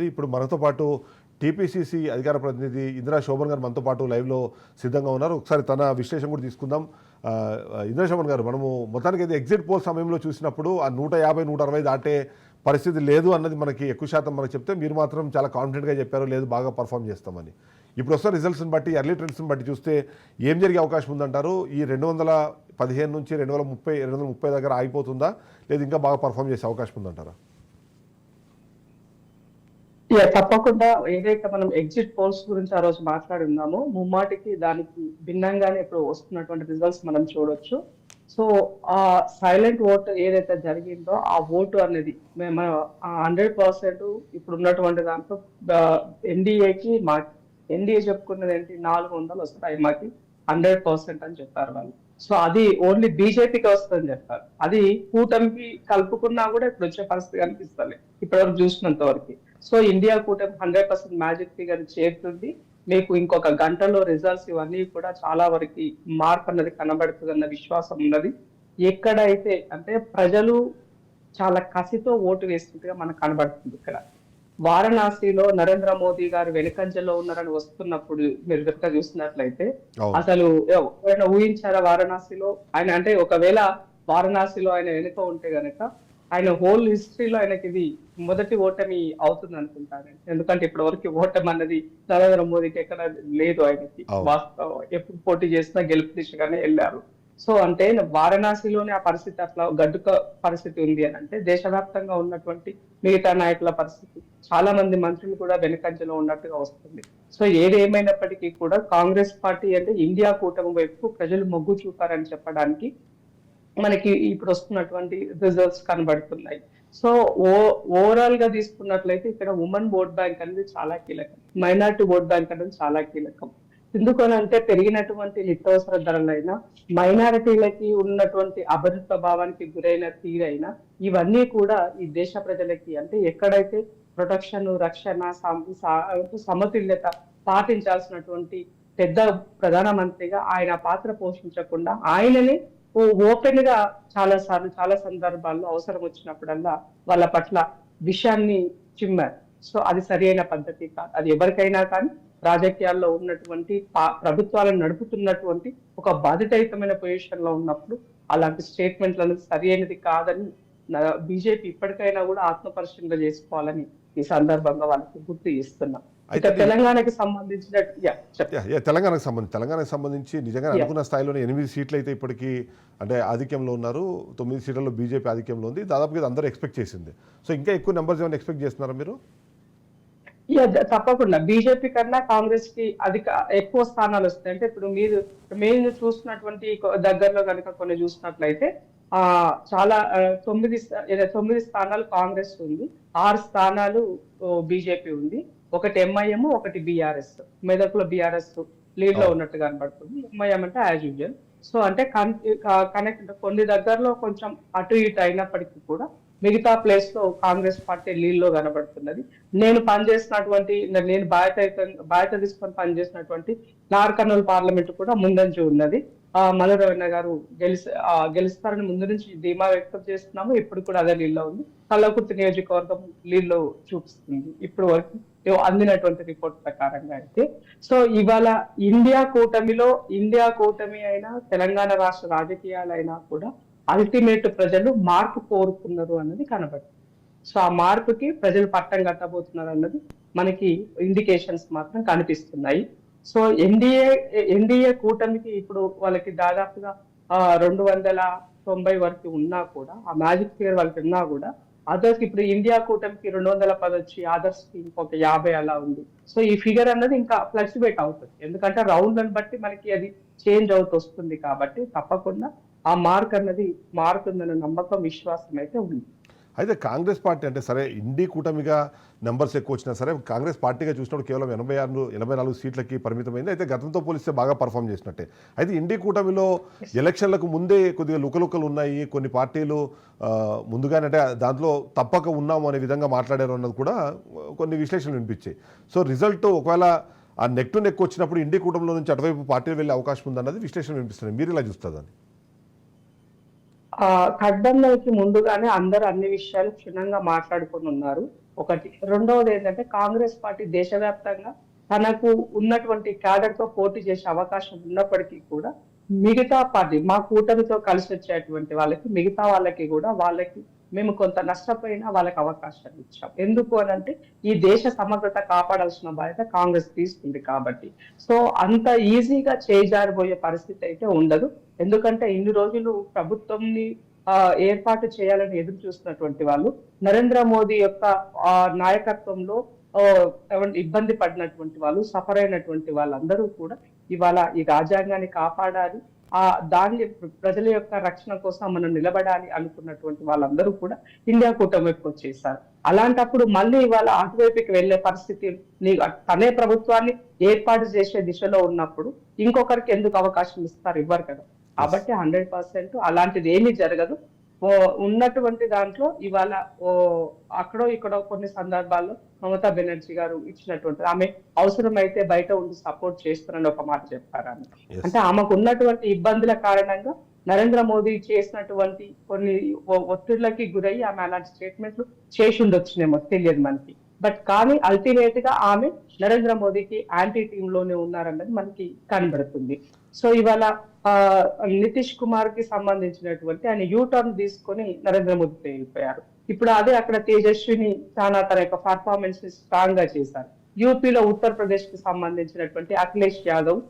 ఉంది. ఇప్పుడు మనతో పాటు టీపీసీసీ అధికార ప్రతినిధి ఇందిరా శోభన్ గారు మనతో పాటు లైవ్లో సిద్ధంగా ఉన్నారు. ఒకసారి తన విశ్లేషణ కూడా తీసుకుందాం. ఇంద్ర ఇందిరా శోభన్ గారు మనము మొత్తానికి అయితే ఎగ్జిట్ పోల్ సమయంలో చూసినప్పుడు ఆ నూట యాభై నూట అరవై దాటే పరిస్థితి లేదు అన్నది మనకి ఎక్కువ శాతం మనకు చెప్తే మీరు మాత్రం చాలా కాన్ఫిడెంట్గా చెప్పారు లేదు బాగా పర్ఫామ్ చేస్తామని. ఇప్పుడు వస్తున్న రిజల్ట్స్ని బట్టి ఎర్లీ ట్రెండ్స్ని బట్టి చూస్తే ఏం జరిగే అవకాశం ఉందంటారు? ఈ రెండు వందల పదిహేను నుంచి రెండు వందల ముప్పై రెండు వందల ముప్పై దగ్గర ఆగిపోతుందా? లేదు ఇంకా బాగా పర్ఫామ్ చేసే అవకాశం ఉందంటారా? తప్పకుండా. ఏదైతే మనం ఎగ్జిట్ పోల్స్ గురించి ఆ రోజు మాట్లాడున్నామో ముమ్మాటికి దానికి భిన్నంగానే ఇప్పుడు వస్తున్నటువంటి రిజల్ట్స్ మనం చూడొచ్చు. సో ఆ సైలెంట్ ఓట్ ఏదైతే జరిగిందో ఆ ఓటు అనేది మేము హండ్రెడ్ పర్సెంట్ ఇప్పుడు ఉన్నటువంటి దాంట్లో ఎన్డీఏకి మా ఎన్డీఏ చెప్పుకున్నది ఏంటి? నాలుగు వందలు వస్తాయి మాకి హండ్రెడ్ పర్సెంట్ అని చెప్పారు వాళ్ళు. సో అది ఓన్లీ బీజేపీకి వస్తుందని చెప్పారు. అది కూటమికి కలుపుకున్నా కూడా ఇప్పుడు వచ్చే పరిస్థితి కనిపిస్తుంది ఇప్పటివరకు చూసినంత వరకు సో ఇండియా కూటమి హండ్రెడ్ పర్సెంట్ మ్యాజిక్ ఫిగర్ చేరుతుంది మీకు ఇంకొక గంటలో రిజల్ట్స్ ఇవన్నీ కూడా చాలా వరకు మార్పు అన్నది కనబడుతుంది అన్న విశ్వాసం ఉన్నది. ఎక్కడైతే అంటే ప్రజలు చాలా కసితో ఓటు వేస్తున్నట్టుగా మనకు కనబడుతుంది ఇక్కడ. వారణాసిలో నరేంద్ర మోదీ గారు వెనుకంజలో ఉన్నారని వస్తున్నప్పుడు మీరు కనుక చూసినట్లయితే అసలు ఎవరైనా ఊహించారా వారణాసిలో? ఆయన అంటే ఒకవేళ వారణాసిలో ఆయన వెనుక ఉంటే గనక ఆయన హోల్ హిస్టరీలో ఆయనకి ఇది మొదటి ఓటమి అవుతుంది అనుకుంటాను. ఎందుకంటే ఇప్పటి వరకు ఓటమి అన్నది నరేంద్ర మోదీకి ఎక్కడ లేదు ఆయనకి. వాస్తవం. ఎప్పుడు పోటీ చేసినా గెలుపు దిశగానే వెళ్ళారు. సో అంటే వారణాసిలోనే ఆ పరిస్థితి అట్లా గడ్డుక పరిస్థితి ఉంది అని అంటే దేశవ్యాప్తంగా ఉన్నటువంటి మిగతా నాయకుల పరిస్థితి. చాలా మంది మంత్రులు కూడా వెనుకంజలో ఉన్నట్టుగా వస్తుంది. సో ఏది ఏమైనప్పటికీ కూడా కాంగ్రెస్ పార్టీ అంటే ఇండియా కూటమి వైపు ప్రజలు మొగ్గు చూపారని చెప్పడానికి మనకి ఇప్పుడు వస్తున్నటువంటి రిజల్ట్స్ కనబడుతున్నాయి. సో ఓ ఓవరాల్గా తీసుకున్నట్లయితే ఇక్కడ ఉమెన్ ఓట్ బ్యాంక్ అనేది చాలా కీలకం. మైనారిటీ ఓట్ బ్యాంక్ అనేది చాలా కీలకం. ఎందుకనంటే పెరిగినటువంటి నిత్యవసర ధరలైనా మైనారిటీలకి ఉన్నటువంటి అభద్రత భావానికి గురైన తీరైనా ఇవన్నీ కూడా ఈ దేశ ప్రజలకి అంటే ఎక్కడైతే ప్రొటెక్షన్ రక్షణ సమతుల్యత పాటించాల్సినటువంటి పెద్ద ప్రధానమంత్రిగా ఆయన పాత్ర పోషించకుండా ఆయనని ఓపెన్గా చాలా సార్లు చాలా సందర్భాల్లో అవసరం వచ్చినప్పుడల్లా వాళ్ళ పట్ల విషయాన్ని చిమ్మారు. సో అది సరైన పద్ధతి కాదు. అది ఎవరికైనా కానీ రాజకీయాల్లో ఉన్నటువంటి పా- ప్రభుత్వాలను నడుపుతున్నటువంటి ఒక బాధితయుతమైన పొజిషన్లో ఉన్నప్పుడు అలాంటి స్టేట్మెంట్లను సరి సరైనది కాదని బీజేపీ ఇప్పటికైనా కూడా ఆత్మపరిశీలన చేసుకోవాలని ఈ సందర్భంగా వాళ్ళకి గుర్తు ఇస్తున్నాం తెలంగాణకి సంబంధించిన తెలంగాణకు సంబంధించి తెలంగాణకు సంబంధించి నిజంగా. అనుకున్న స్థాయిలోనే ఎనిమిది సీట్లు అయితే ఇప్పటికీ అంటే ఆధిక్యంలో ఉన్నారు. తొమ్మిది సీట్లలో బీజేపీ ఆధిక్యంలో ఉంది. దాదాపుగా అందరూ ఎక్స్పెక్ట్ చేసింది. సో ఇంకా ఎక్కువ నెంబర్స్ ఏమైనా ఎక్స్పెక్ట్ చేస్తున్నారా మీరు? తప్పకుండా. బీజేపీ కన్నా కాంగ్రెస్కి అధిక ఎక్కువ స్థానాలు వస్తాయి. అంటే ఇప్పుడు మీరు మేము చూసినటువంటి కొ- దగ్గరలో కనుక కొన్ని చూసినట్లయితే ఆ చాలా తొమ్మిది తొమ్మిది స్థానాలు కాంగ్రెస్ ఉంది. ఆరు స్థానాలు బీజేపీ ఉంది. ఒకటి ఎంఐఎం ఒకటి బీఆర్ఎస్ మెదక్లో బీఆర్ఎస్ లీడ్లో. ఉన్నట్టు కనబడుతుంది. ఎంఐఎం అంటే యాజ్ యూజువల్ సో అంటే కనెక్ట్ కొన్ని దగ్గరలో కొంచెం అటు ఇటు అయినప్పటికీ కూడా మిగతా ప్లేస్లో కాంగ్రెస్ పార్టీ లీడ్లో కనబడుతున్నది. నేను పనిచేసినటువంటి నేను బాధ్యత బాధ్యత తీసుకొని పనిచేసినటువంటి నార్కర్నూలు పార్లమెంట్ కూడా ముందంజు ఉన్నది. ఆ రవీణ గారు గెలిచి ఆ, గెలుస్తారని ముందు నుంచి ధీమా వ్యక్తం చేస్తున్నాము. ఇప్పుడు కూడా అదే లీడ్లో ఉంది. కల్లకుర్తి నియోజకవర్గం లీడ్లో చూపిస్తుంది. ఇప్పుడు వరకు అందినటువంటి రిపోర్ట్ ప్రకారంగా అయితే. సో ఇవాళ ఇండియా కూటమిలో ఇండియా కూటమి అయినా తెలంగాణ రాష్ట్ర రాజకీయాలైనా కూడా అల్టిమేట్ ప్రజలు మార్పు కోరుకున్నారు అన్నది కనబడుతుంది. సో ఆ మార్పుకి ప్రజలు పట్టం కట్టబోతున్నారు అన్నది మనకి ఇండికేషన్స్ మాత్రం కనిపిస్తున్నాయి. సో ఎన్డీఏ ఎన్డీఏ కూటమికి ఇప్పుడు వాళ్ళకి దాదాపుగా రెండు వందల తొంభై వరకు ఉన్నా కూడా ఆ మ్యాజిక్ ఫిగర్ వాళ్ళకి ఉన్నా కూడా అదర్స్ ఇప్పుడు ఇండియా కూటమికి రెండు వందల పది వచ్చి అదర్స్కి ఇంకొక యాభై అలా ఉంది. సో ఈ ఫిగర్ అన్నది ఇంకా ఫ్లక్చువేట్ అవుతుంది. ఎందుకంటే రౌండ్ అని బట్టి మనకి అది చేంజ్ అవుతూ వస్తుంది కాబట్టి తప్పకుండా ఆ మార్క్ అన్నది మారుతుందన్న నమ్మకం విశ్వాసం అయితే ఉంది. అయితే కాంగ్రెస్ పార్టీ అంటే సరే ఇండి కూటమిగా నెంబర్స్ ఎక్కువ వచ్చినా సరే కాంగ్రెస్ పార్టీగా చూసినప్పుడు కేవలం ఎనభై ఆరు ఎనభై నాలుగు సీట్లకి పరిమితమైంది. అయితే గతంతో పోలిస్తే బాగా పర్ఫామ్ చేసినట్టే. అయితే ఇండి కూటమిలో ఎలక్షన్లకు ముందే కొద్దిగా లుకలుకలు ఉన్నాయి. కొన్ని పార్టీలు ఆ, ముందుగానే అంటే దాంట్లో తప్పక ఉన్నాము అనే విధంగా మాట్లాడారు అన్నది కూడా కొన్ని విశ్లేషణలు వినిపించాయి. సో రిజల్ట్ ఒకవేళ ఆ నెక్ టు నెక్ వచ్చినప్పుడు ఇండి కూటమిలో నుంచి అటువైపు పార్టీలు వెళ్ళే అవకాశం ఉందన్నది విశ్లేషణ వినిపిస్తుంది మీరు ఇలా చూస్తుందని ఖడ్డంలోకి ముందుగానే అందరు అన్ని విషయాలు క్షుణ్ణంగా మాట్లాడుకొని ఉన్నారు. ఒకటి రెండవది ఏంటంటే కాంగ్రెస్ పార్టీ దేశవ్యాప్తంగా తనకు ఉన్నటువంటి క్యాడర్తో పోటీ చేసే అవకాశం ఉన్నప్పటికీ కూడా మిగతా పార్టీ మా కూటమితో కలిసి వచ్చేటువంటి వాళ్ళకి మిగతా వాళ్ళకి కూడా వాళ్ళకి మేము కొంత నష్టపోయినా వాళ్ళకి అవకాశాలు ఇచ్చాం. ఎందుకు అని అంటే ఈ దేశ సమగ్రత కాపాడాల్సిన బాధ్యత కాంగ్రెస్ తీసుకుంది కాబట్టి. సో అంత ఈజీగా చేజారిపోయే పరిస్థితి అయితే ఉండదు. ఎందుకంటే ఇన్ని రోజులు ప్రభుత్వంని ఆ, ఏర్పాటు చేయాలని ఎదురు చూస్తున్నటువంటి వాళ్ళు నరేంద్ర మోదీ యొక్క నాయకత్వంలో ఇబ్బంది పడినటువంటి వాళ్ళు సఫర్ అయినటువంటి వాళ్ళందరూ కూడా ఇవాళ ఈ రాజ్యాంగాన్ని కాపాడాలి ఆ దాన్ని ప్రజల యొక్క రక్షణ కోసం మనం నిలబడాలి అనుకున్నటువంటి వాళ్ళందరూ కూడా ఇండియా కూటమి వైపు వచ్చేసారు. అలాంటప్పుడు మళ్ళీ ఇవాళ అటువైపుకి వెళ్ళే పరిస్థితి తనే ప్రభుత్వాన్ని ఏర్పాటు చేసే దిశలో ఉన్నప్పుడు ఇంకొకరికి ఎందుకు అవకాశం ఇస్తారు? ఇవ్వరు కదా. కాబట్టి హండ్రెడ్ పర్సెంట్ అలాంటిది ఏమీ జరగదు. ఉన్నటువంటి దాంట్లో ఇవాళ ఓ అక్కడో ఇక్కడో కొన్ని సందర్భాల్లో మమతా బెనర్జీ గారు ఇచ్చినటువంటి ఆమె అవసరమైతే బయట ఉండి సపోర్ట్ చేస్తారని ఒక మాట చెప్పారు. అంటే ఆమెకు ఉన్నటువంటి ఇబ్బందుల కారణంగా నరేంద్ర మోదీ చేసినటువంటి కొన్ని ఒత్తిళ్ళకి గురయ్యి ఆమె అలాంటి స్టేట్మెంట్లు చేసి ఉండొచ్చునేమో తెలియదు మనకి. బట్ కానీ అల్టిమేట్గా ఆమె నరేంద్ర మోదీకి యాంటీ టీమ్లోనే ఉన్నారన్నది మనకి కనబడుతుంది. సో ఇవాళ నితీష్ కుమార్కి సంబంధించినటువంటి ఆయన యూ టర్న్ తీసుకొని నరేంద్ర మోదీ వెళ్ళిపోయారు ఇప్పుడు అదే అక్కడ తేజస్విని చాలా తన యొక్క పర్ఫార్మెన్స్ని స్ట్రాంగ్గా చేశారు. యూపీలో ఉత్తరప్రదేశ్కి సంబంధించినటువంటి అఖిలేష్ యాదవ్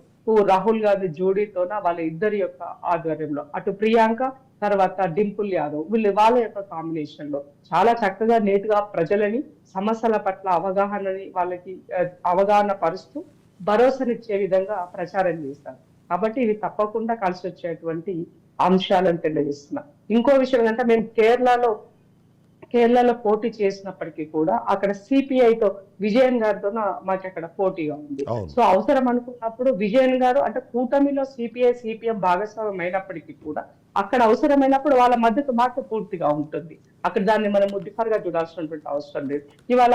రాహుల్ గాంధీ జోడీతోన వాళ్ళ ఇద్దరి యొక్క ఆధ్వర్యంలో. అటు ప్రియాంక తర్వాత డింపుల్ యాదవ్. వీళ్ళు వాళ్ళ యొక్క కాంబినేషన్లో చాలా చక్కగా నేటుగా ప్రజలని సమస్యల పట్ల అవగాహనని వాళ్ళకి అవగాహన పరుస్తూ భరోసానిచ్చే విధంగా ప్రచారం చేస్తారు కాబట్టి ఇది తప్పకుండా కలిసి వచ్చేటువంటి అంశాలను తెలియజేస్తున్నా. ఇంకో విషయం ఏంటంటే మేము కేరళలో కేరళలో పోటీ చేసినప్పటికీ కూడా అక్కడ సిపిఐ తో విజయన్ గారితో మాకు అక్కడ పోటీగా ఉంది. సో అవసరం అనుకున్నప్పుడు విజయన్ గారు అంటే కూటమిలో సిపిఐ సిపిఎం భాగస్వామ్యం అయినప్పటికీ కూడా అక్కడ అవసరమైనప్పుడు వాళ్ళ మద్దతు మాకు పూర్తిగా ఉంటుంది. అక్కడ దాన్ని మనం డిఫర్గా చూడాల్సినటువంటి అవసరం లేదు. ఇవాళ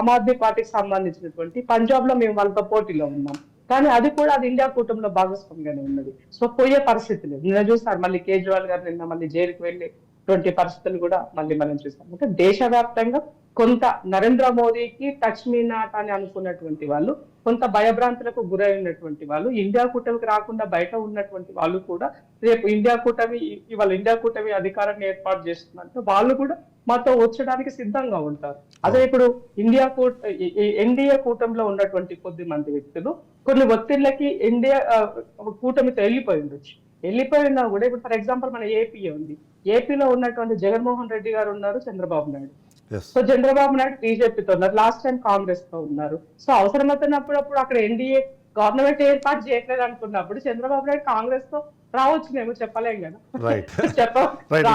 ఆమ్ ఆద్మీ పార్టీకి సంబంధించినటువంటి పంజాబ్లో మేము వాళ్ళతో పోటీలో ఉన్నాం. కానీ అది కూడా అది ఇండియా కూటమిలో భాగస్వామిగానే ఉన్నది. సో పోయే పరిస్థితి లేదు నిన్న చూసారు మళ్ళీ కేజ్రీవాల్ గారు నిన్న మళ్ళీ జైలుకి వెళ్ళి ఇటువంటి పరిస్థితులు కూడా మళ్ళీ మనం చూసాం అంటే దేశవ్యాప్తంగా కొంత నరేంద్ర మోదీకి టచ్ మీ నాట్ అని అనుకున్నటువంటి వాళ్ళు కొంత భయభ్రాంతులకు గురైనటువంటి వాళ్ళు ఇండియా కూటమికి రాకుండా బయట ఉన్నటువంటి వాళ్ళు కూడా రేపు ఇండియా కూటమి ఇవాళ ఇండియా కూటమి అధికారాన్ని ఏర్పాటు చేస్తుందంటే వాళ్ళు కూడా మాతో వచ్చడానికి సిద్ధంగా ఉంటారు. అదే ఇప్పుడు ఇండియా కూట ఎన్డీఏ కూటమిలో ఉన్నటువంటి కొద్ది మంది వ్యక్తులు కొన్ని ఒత్తిళ్ళకి ఇండియా కూటమితో వెళ్ళిపోయి ఉండొచ్చు. వెళ్ళిపోయినా కూడా ఇప్పుడు ఫర్ ఎగ్జాంపుల్ మన ఏపీ ఉంది. ఏపీలో ఉన్నటువంటి జగన్మోహన్ రెడ్డి గారు ఉన్నారు చంద్రబాబు నాయుడు. సో చంద్రబాబు నాయుడు బీజేపీతో ఉన్నారు లాస్ట్ టైం కాంగ్రెస్తో ఉన్నారు. సో అవసరమైనప్పుడు అక్కడ ఎన్డీఏ గవర్నమెంట్ ఏర్పాటు చేయట్లేదు అనుకున్నప్పుడు చంద్రబాబు నాయుడు కాంగ్రెస్తో రావచ్చునేమో చెప్పలేం కదా. చెప్ప